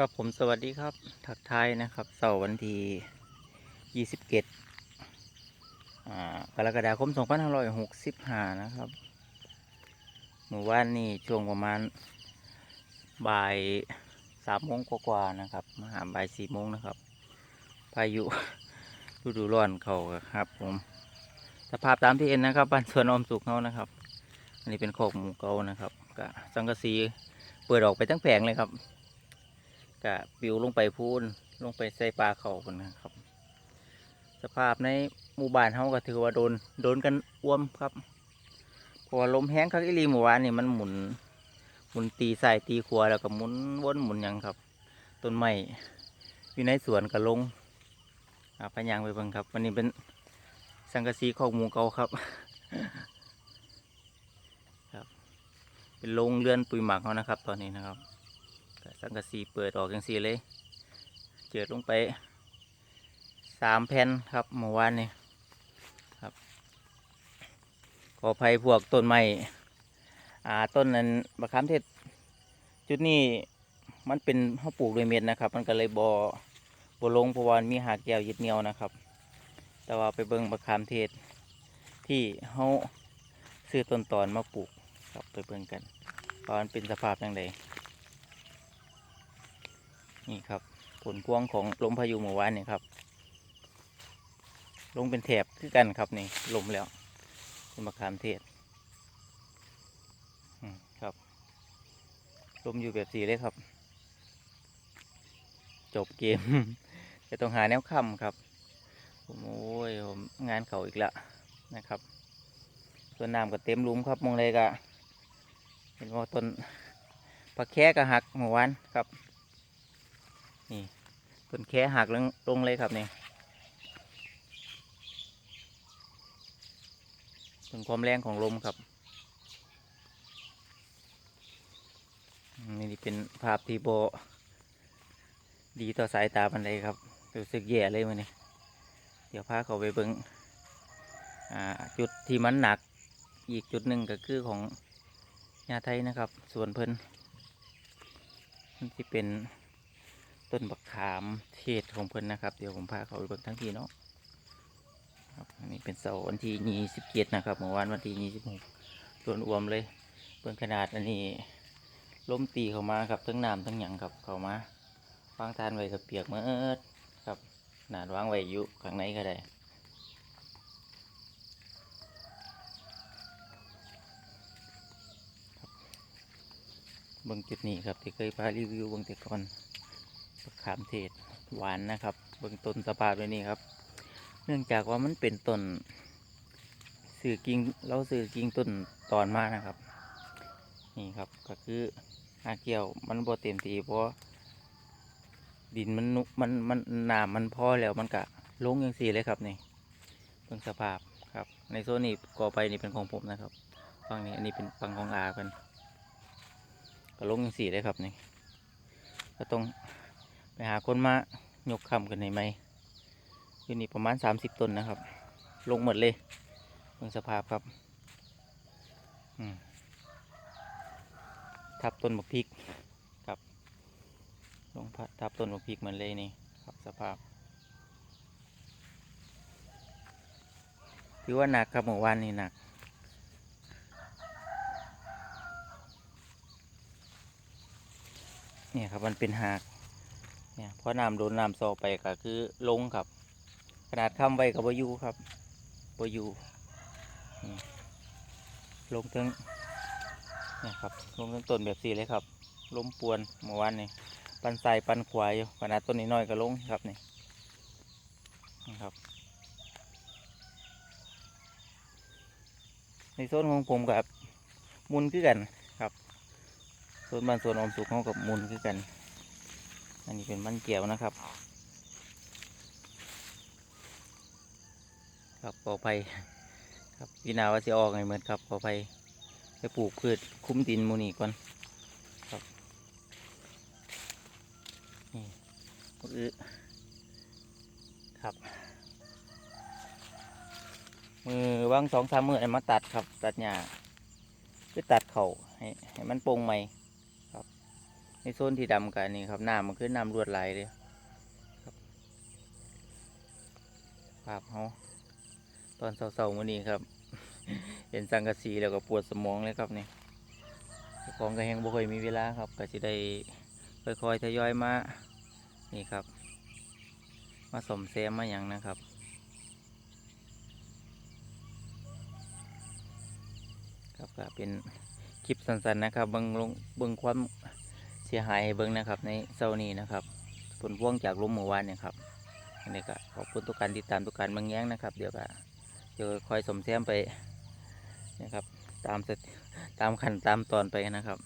ครับผมสวัสดีครับ ทักทายนะครับเสาร์วันที่27กรกฎาคม 2565 นะครับเมื่อวานนี้ช่วงประมาณบ่ายสามโมงกว่าๆนะครับมาหาบ่ายสี่โมงนะครับ พายุฤดูร้อนเขาครับผมสภาพตามที่เห็นนะครับบ้านสวนอมสุขเขานะครับ อันนี้เป็นโคกหมูเกานะครับกะสังกะสีเปิดออกไปทั้งแผงเลยครับ กะปิวลงไปพูนลงไปใส่ปลาเขาคนนะครับ สภาพในหมู่บ้านเขาก็ถือว่าโดนโดนกันอ้วมครับเพราะว่าลมแห้งคักอีหลีเมื่อวานนี่มันหมุนหมุนตีใส่ตีขัวแล้วก็หมุนวนหมุนยังครับต้นไม้อยู่ในสวนก็ลงอาพยางไปเบิ่งครับวันนี้เป็นสังกะสีของหมูเกาครับครับ เป็นโรงเรือนปุ๋ยหมักเขานะครับ ตอนนี้นะครับ สังกะสีเปิดออกอย่างสีเลย เจิดลงไปสามแผ่นครับเมื่อวานนี้ครับ ขอภัยพวกต้นไม้อ่าต้นนั้นบะขามเทศจุดนี้มันเป็นเขาปลูกด้วยเม็ดนะครับ มันก็เลยบอบลงเพราะว่ามันมีหากแก้วยึดเหนียวนะครับ แต่ว่าไปเบิ่งบะขามเทศที่เขาซื้อต้นตอนมาปลูกครับไปเบิ่งกันว่ามันเป็นสภาพยังไง นี่ครับผลพวงของลมพายุเมื่อวานนี่ครับ ลงเป็นแถบคือกันครับนี่ลมแล้วเป็นมะขามเทศครับลมอยู่แบบสีเลยครับ จบเกมจะต้องหาแนวค่ำครับผมโอ้ยผมงานเขาอีกละนะครับส่วนน้ำก็เต็มลุมครับมองเลยกะเห็นว่าต้นผักแค่กะหักเมื่อวานครับ นี่ต้นแค่หักลงลงเลยครับนี่เป็นความแรงของลมครับนี่เป็นภาพที่โบดีต่อสายตาบันไดครับรู้สึกแย่เลยมันนี่เดี๋ยวพาเขาไปเบิงจุดที่มันหนักอีกจุดหนึ่งก็คือของยาไทยนะครับ ส่วนเพิ่นมันที่เป็น ต้นบักขามเทศของเพิ่นนะครับ เดี๋ยวผมพาเขาไปเบิ่งทั้งทีเนาะครับอันนี้เป็นเสาวันที่ยี่สิบเจ็ดนะครับเมื่อวานวันที่ยี่สิบหกส่วนอวมเลยเบิ่งขนาดอันนี้ล้มตีเข้ามาครับทั้งน้ำทั้งหยังครับเข้ามาวางทานไว้กับเปียกเมื่อครับขนาดวางไว้อยู่ข้างในก็ได้บิ่งจุดนี้ครับที่เคยพารีวิวบิ่งแต่ก่อน ขามเทศหวานนะครับเบื้องต้นสภาพเลยนี่ครับ เนื่องจากว่ามันเป็นต้นสื่อกิ่งเราสื่อกิ่งต้นตอนมากนะครับ นี่ครับก็คือหาเกี่ยวมันบ่เต็มทีเพราะดินมันนุมันมันหนามมันพอแล้วมันกะลงอย่างสี่เลยครับนี่เบื้องสภาพครับ ในโซนนี้ก่อไปนี่เป็นของผมนะครับฝั่งนี้อันนี้เป็นฝั่งของอาเป็นก็ลงอย่างสี่เลยครับนี่ก็ต้อง ไปหาคนมายกคำกันในไหมอยู่นี่ประมาณสามสิบต้นนะครับ ลงหมดเลยเบิ่งสภาพครับทับต้นบักพริกครับ ลงพัดทับต้นบักพริกเหมือนเลยนี่ครับสภาพ ถือว่าหนักครับเมื่อวานนี่หนักเนี่ยครับมันเป็นหาก เนี่ยพอน้ำโดนน้ำซอไปก็คือลงครับ ขนาดค้ำไว้กับบอยูครับบอยู่ลงถึงเนี่ยครับลงถึงต้นแบบสี่เลยครับล้มปวนเมื่อวานนี่ปันใส่ปันขวายอยู่ขนาดต้นนี้น้อยก็ลงครับนี่นี่ครับ ในโซนของผมกับมุนคือกันครับโซนบ้านโซนออมสุขเขากับมุนคือกัน อันนี้เป็นมันเกี่ยวนะครับครับขอไปครับพี่นาว่าจะออกไงเหมือนครับขอไปไปปลูกพืชคุ้มดินมูนี่ก่อนครับนี่มือครับมือว่างสองสามมือไอ้มาตัดครับ ตัดหญ้าคือตัดเข่าให้ให้มันโปร่งใหม่ ในโซนที่ดำกันนี่ครับน้ำมันคือน้ำรวดไหลเลยครับภาพเขาตอนเศร้าๆวันนี้ครับ เห็นสังกะสีแล้วก็ปวดสมองเลยครับนี่ของก็แหงบ่คยมีเวลาครับก็จะได้ค่อยๆทยอยมานี่ครับ มาสมแซมมาอย่างนะครับครับก็เป็นคลิปสั้นๆนะครับเบิ่งลงเบิ่งความ สียหายให้เบิ้งนะครับ ในเซานี้นะครับผลพ่วงจากลมเมื่อวานเนี่ยครับอันนี้ก็ขอบคุณทุกการติดตามทุกการเบางแย้งนะครับ เดี๋ยวก็เดี๋ยวคอยสมแซมไปนะครับ ตามตตามขั้นตามตอนไปนะครับ